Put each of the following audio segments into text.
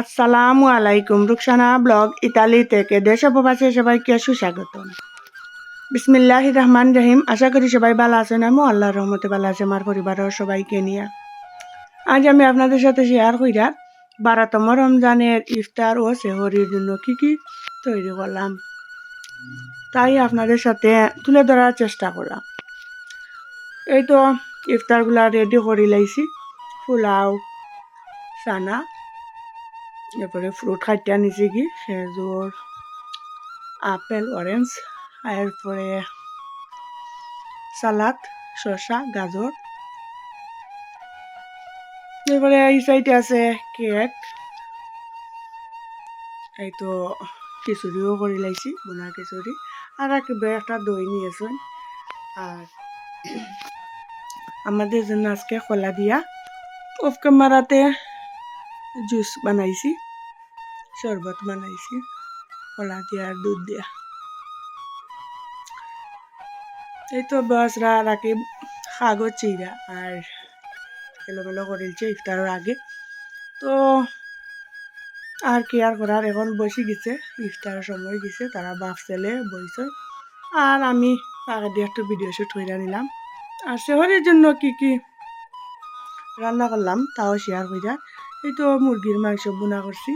আসসালামু আলাইকুম, Rukhsana blog Italy থেকে দেশ প্রবাসে সবাইকে সুস্বাগতম। বিসমিল্লাহ রহমান রহিম, আশা করি সবাই ভালো আছেন। আমি আল্লাহর রহমতে ভালো আছে, আমার পরিবারের সবাইকে নিয়ে। আজ আমি আপনাদের সাথে শেয়ার কইরা বারোতম রমজানের ইফতার ও সেহরির জন্য কি কি তৈরি করলাম, তাই আপনাদের সাথে তুলে ধরার চেষ্টা করলাম। এই তো ইফতারগুলা রেডি করে লাইছি, পোলাও সানা এরপরে ফ্রুট খাইতে আনিছি কি? খেজুর আপেল অরেঞ্জ এরপরে সালাদ, শসা, গাজর। এরপরে এই সাইডে আছে কেক। এই তো খিচুড়িও করে লাইছি বোনা খিচুড়ি। আর একটা দই নিয়েছেন আর আমাদের জন্য আজকে খোলা দিয়া। অফ ক্যামেরাতে জুস বানাইছি, শরবত বানাইছি, কলা দিয়া আর দুধ দিয়া। এই তো বসরা রাখি কাগজ চিরা আর এলোমেলো করেছে ইফতারের আগে। তো আর কি আর করার, এখন বসে গেছে, ইফতারের সময় গেছে, তারা বাপ ছেলে বইছে আর আমি আগে দিয়ে একটু ভিডিও শ্যুট করে নিলাম। আর শহরের জন্য কি কি রান্না করলাম, তাও শেয়ার কইরা এই তো মুরগির মাংস বোনা করছি।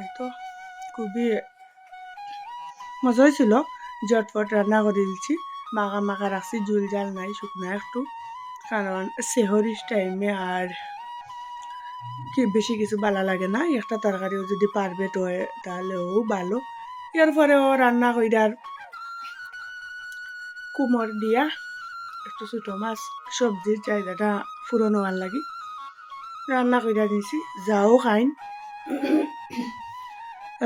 এই তো খুবই মজা হয়েছিল। জটপট রান্না করে দিচ্ছি। মাখা মাখা রাখছি, জুল জাল নাই, শুকনো একটু। কারণ সেহরির টাইমে আর কি বেশি কিছু ভালো লাগে না। একটা তরকারিও যদি পারবে তো তাহলেও ভালো। ইয়ার এরপরেও রান্না কইরার কুমড় দিয়া একটু ছোটো মাছ, সবজির চাহিদাটা ফুরনো আর লাগি। রান্না কইরা দিছি, যাও খাইন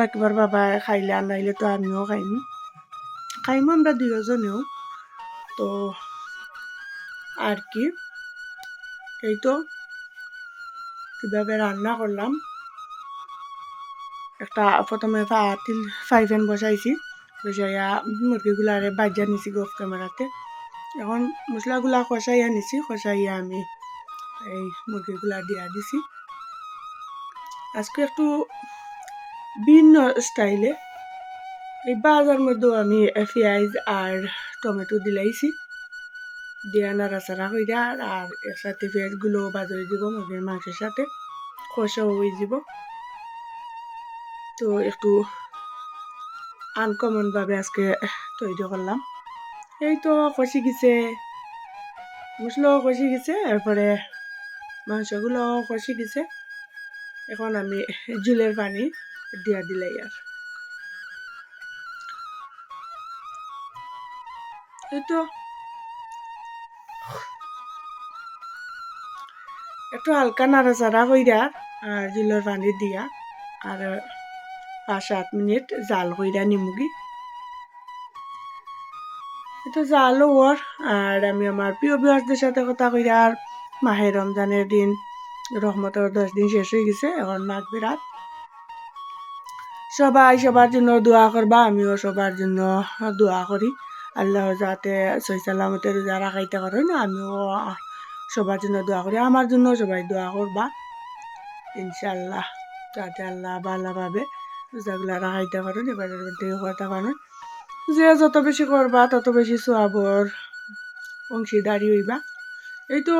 একবার বাবা খাইলে আর নাইলে তো আমিও খাইম। খাইম আমরা দুজনেও তো আর কি, এই তো কীভাবে রান্না করলাম। একটা প্রথমে তিল ফ্রাই প্যান বসাইছি, বসাইয়া মুরগিগুলারে বাজ্যা নিছি গফ ক্যামেরাতে। এখন মশলাগুলা কষাইয়া নিছি, কষাইয়া আমি এই মুরগিগুলা দিয়া দিছি। আজকে একটু ভিন্ন স্টাইলে। এই বাজার মধ্যেও আমি পেঁয়াজ আর টমেটো দিলাইছি। দিয়া নাড়াচাড়া কইরা আর এর সাথে পেঁয়াজগুলো বাজারে দিব, মুরগির মাংসের সাথে। কষাও হয়ে যাব। তো একটু আনকমনভাবে আজকে তৈরি করলাম। এই তো কষি গেছে। মশলাও কষি গেছে, এরপরে মাংসগুলো কষি গেছে এখন আমি জুলের পানি দিয়া দিলাই আর। তো। একটু হালকা নাড়াচাড়া কইরা আর জুলের পানি দিয়া আর পাঁচ সাত মিনিট জাল কইরা নিমুগি এটা জালও ওর, আর আমি আমার প্রিয় বিহারদের সাথে কথা কইরা আর মাহে রমজানের দিন রহমতের দশ দিন শেষ হয়ে গেছে, এখন মাঘ বিরাট সবাই সবার জন্য দোয়া করবা, আমিও সবার জন্য দোয়া করি। আল্লাহ যাতে সই সালামতে রোজা রাখাইতে পারে না, আমিও সবার জন্য দোয়া করি। আমার জন্য সবাই দোয়া করবা ইনশাল্লাহ যাতে আল্লাহ ভালোভাবে রোজাগুলা রাখাইতে পারেন এবার থেকে করতে পারেন যে যত বেশি করবা, তত বেশি সোয়াবর অংশীদারি হইবা। এই তো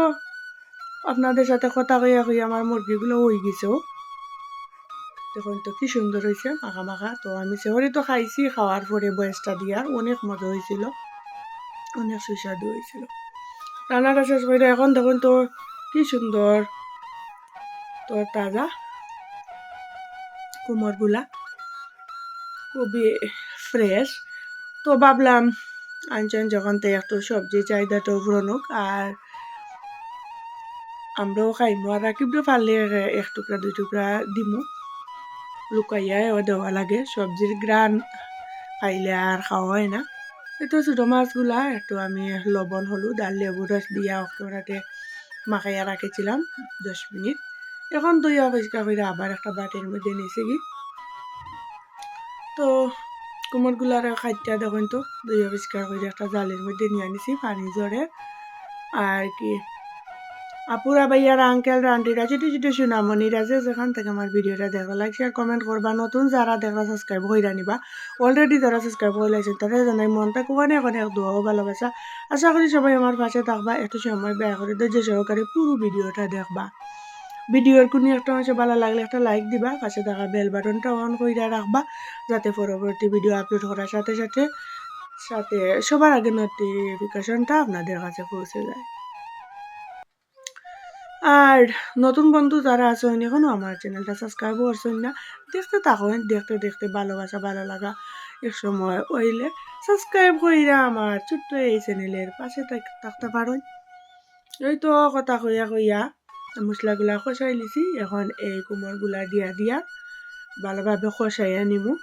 আপনাদের সাথে কথা কইয়া কইয়া আমার মুরগিগুলো হয়ে গেছেও দেখুন তো কি সুন্দর হয়েছে মাখা মাখা। তো আমি সেহরি তো খাইছি, খাওয়ার পরে বয়সটা দিয়ার অনেক মজা হয়েছিল অনেক সুস্বাদু হয়েছিল রান্নাটা শেষ করে এখন দেখুন তো কি সুন্দর, তো তাজা কুমোরগুলা। খুবই ফ্রেশ। তো ভাবলাম, আনছেন যখন তো একটু সবজি চাহিদাটাও পুরনুক আর আমরাও খাইমু আর রাকিবরে পারলে এক টুকরা, দুই টুকরা দিমু। লুকাইয়াও দেওয়া লাগে। সবজির গ্রান খাইলে আর খাওয়া হয় না একটু ছোটো মাছগুলা একটু আমি লবণ, হলুদ আর লেবু রস দিয়া ওটাতে মাখাইয়া রাখেছিলাম দশ মিনিট। এখন দইয়া পরিষ্কার করে আবার একটা বাটির মধ্যে নিয়েছি কি তো কুমোরগুলার খাইতে দেখুন তো দইয়া পরিষ্কার করে একটা জালের মধ্যে নিয়ে আনিছি পানি জড়ে আর কি আপুরা ভাইয়ারা আঙ্কেল আন্টিরা ছোটো ছোটো সুনামণিরা যে যেখান থেকে আমার ভিডিওটা দেখো লাইক শেয়ার কমেন্ট করবা। নতুন যারা দেখবা সাবস্ক্রাইব হইরা নিবা। অলরেডি যারা সাবস্ক্রাইব করে লাইছেন, তাদের জানাই মন থেকে অনেক অনেক দোয়াও ভালোবাসা। আশা করি সবাই আমার পাশে থাকবা একটু সময় ব্যয় করে ধৈর্য সহকারে পুরো ভিডিওটা দেখবা। ভিডিওর কোনো একটা অংশ ভালো লাগলে একটা লাইক দিবা, পাশে থাকা বেল বাটনটা অন করে রাখবা, যাতে পরবর্তী ভিডিও আপলোড করার সাথে সাথে সাথে সবার আগে নোটিফিকেশনটা আপনাদের কাছে পৌঁছে যায়। আর নতুন বন্ধু যারা আছেন এখনও আমার চ্যানেলটা সাবস্ক্রাইব করছেন না, দেখতে থাকেন, দেখতে দেখতে ভালোবাসা, ভালো লাগা এক সময় ওইলে সাবস্ক্রাইব কইরা আমার ছোট্ট এই চ্যানেলের পাশে থাক- থাকতে পারেন। এই তো কথা কইয়া কইয়া মশলাগুলা কষাই লিছি এখন এই কোমরগুলা দিয়া দিয়া ভালোভাবে কষাইয়া নিমু।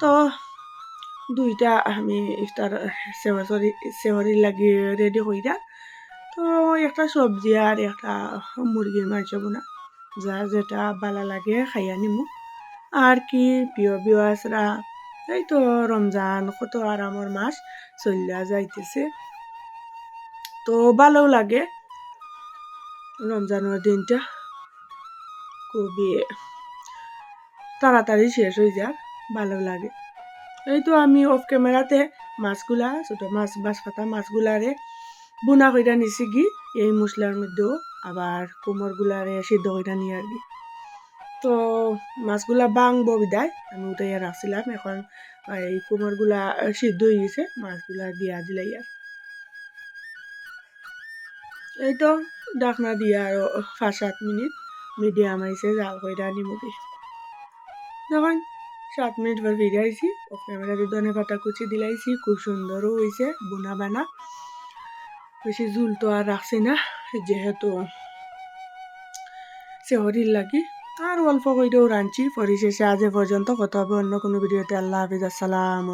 তো দুইটা আমি ইফতার সেহরি সেহরির লাগি রেডি কইরা তো একটা সবজি আর একটা মুরগির মাংস বোনা। যা যেটা ভালো লাগে খাইয়া নিমু। আর কি প্রিয় বিওয়াসরা এই তো রমজান কত আরামর মাস চলিয়া যাইতেছে। তো ভালো লাগে রমজানের দিনটা। খুবই তাড়াতাড়ি শেষ হয়ে যায় ভালো লাগে। এই তো আমি অফ ক্যামেরাতে মাছগুলা, ছোট মাছ বাঁশ পাতা মাছগুলারে বুনা কইরা নিছি গি, এই মশলার মধ্যেও। আবার কোমরগুলারে সিদ্ধ কইরা নিয়ে আর কি তো মাছগুলা বাংবো বিদায়, আমি উঠাইয়া রাখছিলাম। এখন এই কোমরগুলা সিদ্ধ হয়ে গেছে, মাছগুলা দিয়া দিলাই আর এই তো ডাকনা দিয়া আরও পাঁচ সাত মিনিট, মিডিয়াম আইসে জাল কইরা নিমুখি যখন সাত মিনিট পর ফিরে আইসি ও ক্যামেরাতে ধনে পাতা কুচি দিলাইছি, খুব সুন্দরও হয়েছে বুনা বানা। বেশি ঝুল তো আর রাখছি না, যেহেতু সেহরির লাগি। আর অল্প করেও রাঁধছি পরিশেষে আজ পর্যন্ত, কথা হবে অন্য কোনো ভিডিওতে। আল্লাহ হাফিজ, আসসালাম